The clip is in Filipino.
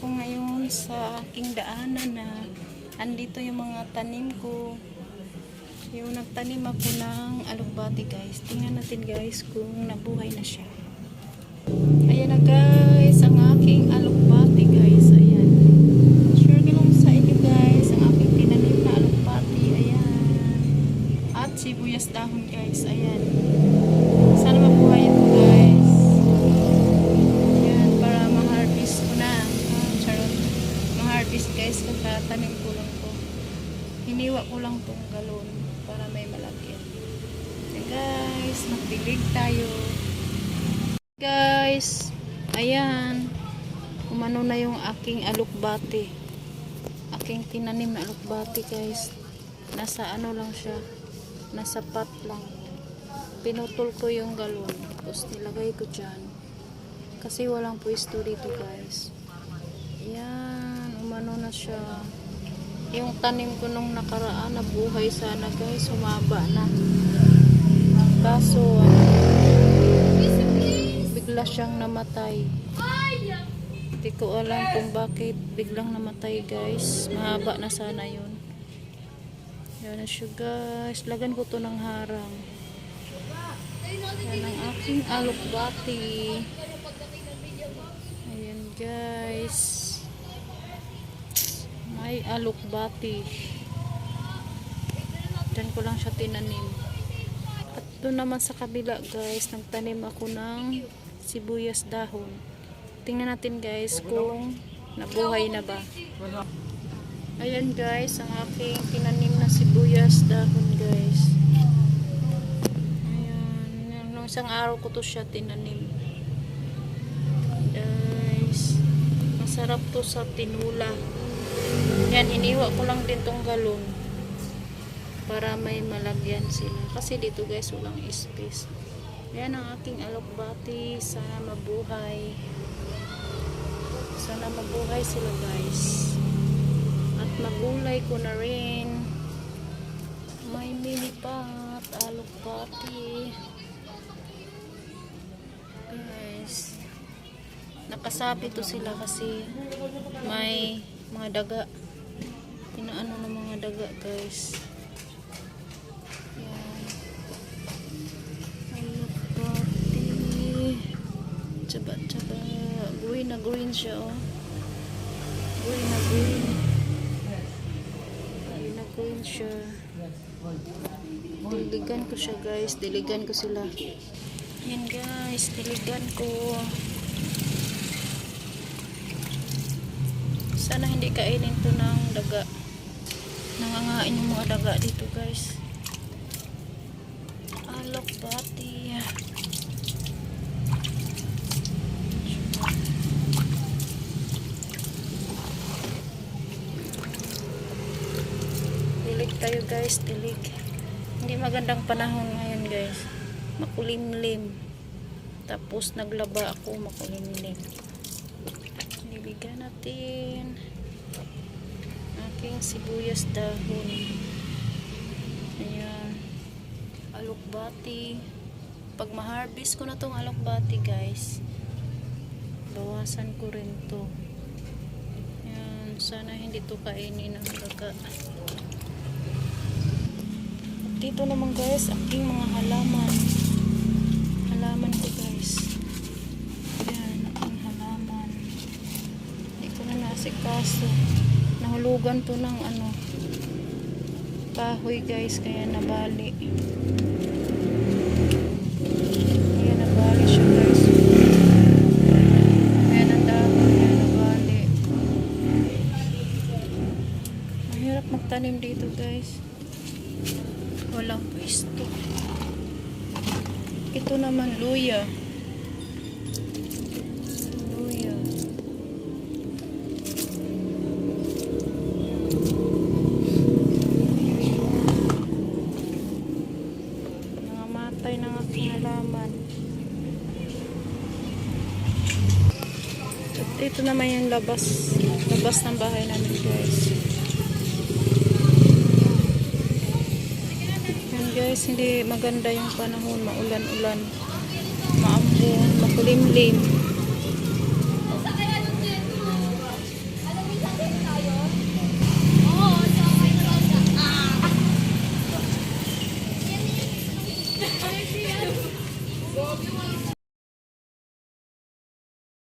ako ngayon sa aking daanan na andito yung mga tanim ko. Yung nagtanim ako ng alugbati guys. Tingnan natin guys kung nabuhay na siya. Ayan na guys, ang aking alugbati guys. Ayan. Share ko lang sa inyo guys, ang aking tinanim na alugbati. Ayan. At sibuyas dahon guys. Ayan. Kagkatanim ko lang to. Hiniwa ko lang tong galon para may malagyan. Ayan guys, magdilig tayo. Guys, ayan. Umano na yung aking alukbati. Aking tinanim na alukbati guys. Nasa ano lang siya. Nasa pot lang. Pinutol ko yung galon. Tapos nilagay ko dyan. Kasi walang pwesto dito guys. Ayan, umano na siya. Yung tanim ko nung nakaraan na buhay sana guys, humaba na. Kaso, ano, bigla siyang namatay. Hindi ko alam kung bakit biglang namatay guys. Mahaba na sana yun. Yan na siya guys. Lagan ko to ng harang. Yan ang aking alukbati. Ayan guys. May alukbati. Diyan ko lang siya tinanim. At doon naman sa kabila guys, nagtanim ako ng sibuyas dahon. Tingnan natin guys kung nabuhay na ba. Ayan guys, ang aking tinanim na sibuyas dahon guys. Ayan, nung isang araw ko to siya tinanim. Guys, masarap to sa tinula. Yan, hiniwa ko lang din tong galon para may malagyan sila. Kasi dito guys, walang space. Yan ang aking alokbati. Sana mabuhay. Sana mabuhay sila guys. At magulay ko na rin. May mini pot, alokbati. Guys. Nakasabi to sila kasi may mga daga. Inaano ng mga daga guys. Yan. Alokbati. Tsaba, tsaba. Green na green siya, oh. Green na green. Green na green siya. Diligan ko siya, guys. Diligan ko sila. Yan, guys. Diligan ko. Sana hindi kainin to ng daga. Nangangain yung mga daga dito, guys. Alok bati. Dilig tayo guys, dilig. Hindi magandang panahon ngayon guys. Makulimlim. Tapos naglaba ako makulimlim. Diligan natin. Aking sibuyas dahon. Ayan. Alukbati. Pag ma-harvest ko na tong alukbati guys, bawasan ko rin to. Ayan. Sana hindi to kainin ng daga. Dito naman guys, aking mga. Halaman ko guys. Ayan, aking halaman. Hindi ko na nasikaso. Nahulugan to ng ano, kahoy guys, kaya nabali. Ayan, nabali siya guys. Ayan ang dahon, ayan nabali. Mahirap magtanim dito guys walang pwesto. Ito naman. Luya. Ito naman yung labas. Labas ng bahay namin guys. Yan guys, hindi maganda yung panahon, maulan-ulan, maambon, makulimlim.